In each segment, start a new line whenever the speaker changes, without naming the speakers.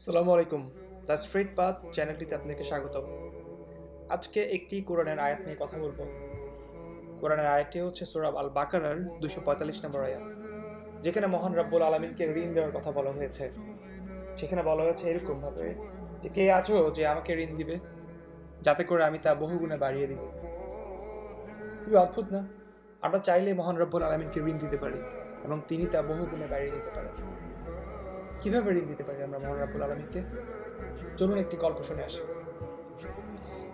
আসসালামু আলাইকুম। The street path চ্যানেলটিতে আপনাকে স্বাগত আজকে একটি কোরআনের আয়াত নিয়ে কথা বলব। কোরআনের আয়াতটি হচ্ছে সোরাব আল বাকারার দুশো পঁয়তাল্লিশ নম্বর আয়াত, যেখানে মহান রব্বুল আলমিনকে ঋণ দেওয়ার কথা বলা হয়েছে। সেখানে বলা হয়েছে এরকম ভাবে যে, কে আছো যে আমাকে ঋণ দিবে? যাতে করে আমি তা বহুগুণে বাড়িয়ে দিব খুবই অদ্ভুত না? আমরা চাইলে মহান রব্বুল আলমিনকে ঋণ দিতে পারি এবং তিনি তা বহুগুণে বাড়িয়ে দিতে পারেন। কীভাবে ঋণ দিতে পারি আমরা মহান রাব্বুল আলমীকে? চলুন একটি গল্প শুনে আসি।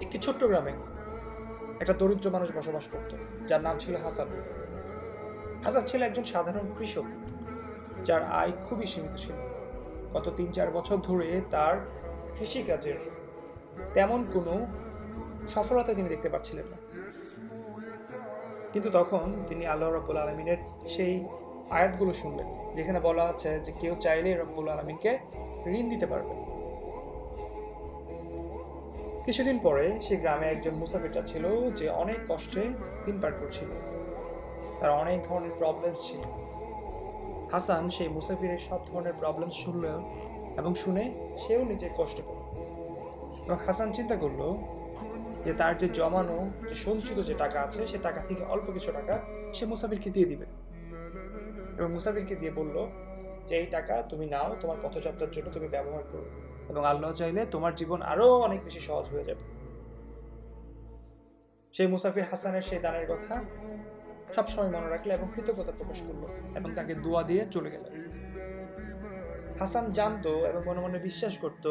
একটি ছোট্ট গ্রামে একটা দরিদ্র মানুষ বসবাস করত, যার নাম ছিল হাসান। হাসান ছিল একজন সাধারণ কৃষক, যার আয় খুবই সীমিত ছিল। গত তিন চার বছর ধরে তার কৃষিকাজের তেমন কোনো সফলতা তিনি দেখতে পাচ্ছিলেন না। কিন্তু তখন তিনি আল্লাহ রব্বুল আলমিনের সেই আয়াতগুলো শুনলেন যেখানে বলা আছে যে কেউ চাইলে রব্বুল আলমিনকে ঋণ দিতে পারবে কিছুদিন পরে সে গ্রামে একজন মুসাফিরটা ছিল যে অনেক কষ্টে দিন পার করছিল। তার অনেক ধরনের প্রবলেমস ছিল। হাসান সেই মুসাফিরের সব ধরনের প্রবলেম শুনল এবং শুনে সেও নিজে কষ্ট পেল। এবং হাসান চিন্তা করল যে তার যে জমানো, যে সঞ্চিত যে টাকা আছে, সে টাকা থেকে অল্প কিছু টাকা সে মুসাফিরকে দিয়ে দিবে। এবং মুসাফিরকে দিয়ে বলল, যে এই টাকা তুমি নাও, তোমার পথযাত্রার জন্য তুমি ব্যবহার করো এবং আল্লাহ চাইলে তোমার জীবন আরও অনেক বেশি সহজ হয়ে যাবে সেই মুসাফির হাসানের সেই দানের কথা সবসময় মনে রাখল এবং কৃতজ্ঞতা প্রকাশ করল এবং তাকে দোয়া দিয়ে চলে গেল হাসান জানতো এবং মনে মনে বিশ্বাস করত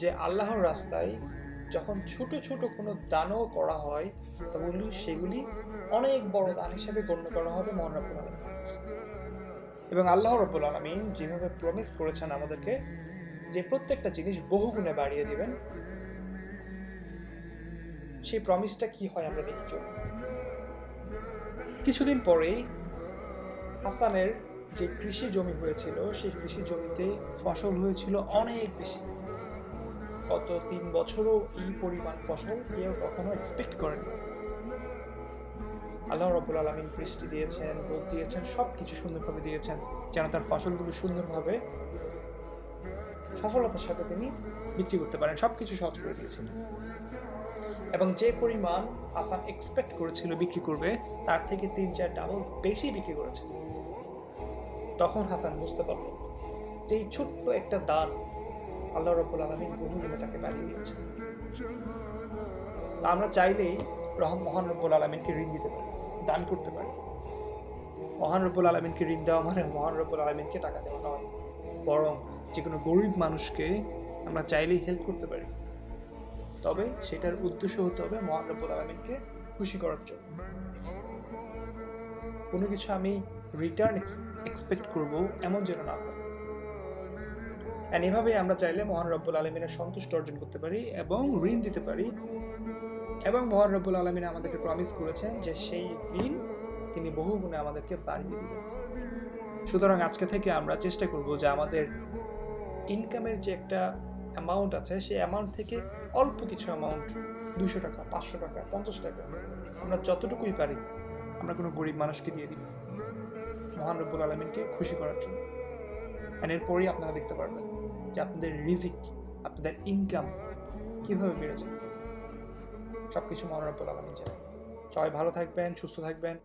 যে আল্লাহর রাস্তায় যখন ছোট ছোট কোনো দানও করা হয়, তখন সেগুলি অনেক বড় দান হিসেবে গণ্য করা হবে, মহান রব্বুল আলামিনের কাছে। এবং আল্লাহ রব্বুল আলমিন যেভাবে প্রমিস করেছেন আমাদেরকে যে প্রত্যেকটা জিনিস বহুগুণে বাড়িয়ে দিবেন, সেই প্রমিসটা কি হয় আমরা দেখি চলুন। কিছুদিন পরেই হাসানের যে কৃষি জমি হয়েছিল, সেই কৃষি জমিতে ফসল হয়েছিল অনেক বেশি গত তিন বছরও এই পরিমাণ ফসল কেউ কখনো এক্সপেক্ট করেনি আল্লাহ রবুল আলমিন বৃষ্টি দিয়েছেন, রোদ দিয়েছেন সব কিছু সুন্দরভাবে দিয়েছেন যেন তার ফসলগুলো সুন্দরভাবে সফলতার সাথে তিনি বিক্রি করতে পারেন। সব কিছু সহজ করে দিয়েছেন। এবং যে পরিমাণ হাসান এক্সপেক্ট করেছিল বিক্রি করবে, তার থেকে তিন চার ডাবল বেশি বিক্রি করেছে। তখন হাসান বুঝতে পারল যে এই ছোট্ট একটা দান আল্লাহ রব্বুল আলমিন বহুগুণে তাকে বাড়িয়ে দিয়েছে আমরা চাইলেই রহম মহান রব্বুল আলমিনকে ঋণ দিতে পারি। দান করতে পারি। মহান রব্বুল আলমিনকে ঋণ দেওয়া মানে মহান রব্বুল আলমিনকে টাকা দেওয়া নয়। বরং যে কোনো গরিব মানুষকে আমরা চাইলেই হেল্প করতে পারি। তবে সেটার উদ্দেশ্য হতে হবে মহান রব্বুল আলমিনকে খুশি করার জন্য। কোনো কিছু আমি রিটার্ন এক্সপেক্ট করব এমন যেন না হয়। অ্যান্ড এভাবেই আমরা চাইলে মহান রব্বুল আলমিনের সন্তুষ্ট অর্জন করতে পারি এবং ঋণ দিতে পারি। এবং মহান রব্বুল আলমিন আমাদেরকে প্রমিস করেছেন যে সেই ঋণ তিনি বহু গুণে আমাদেরকে বাড়িয়ে দিবেন। সুতরাং আজকে থেকে আমরা চেষ্টা করব যে আমাদের ইনকামের যে একটা অ্যামাউন্ট আছে, সেই অ্যামাউন্ট থেকে অল্প কিছু অ্যামাউন্ট দুশো টাকা, পাঁচশো টাকা, পঞ্চাশ টাকা, আমরা যতটুকুই পারি, আমরা কোনো গরিব মানুষকে দিয়ে দিব। মহান রব্বুল আলমিনকে খুশি করার জন্য। অ্যান্ড এরপরই আপনারা দেখতে পারবেন যে আপনাদের রিজিক, আপনাদের ইনকাম কীভাবে বেড়ে যায় সব কিছু মহান রব্বুল আলমিন জানেন সবাই ভালো থাকবেন সুস্থ থাকবেন।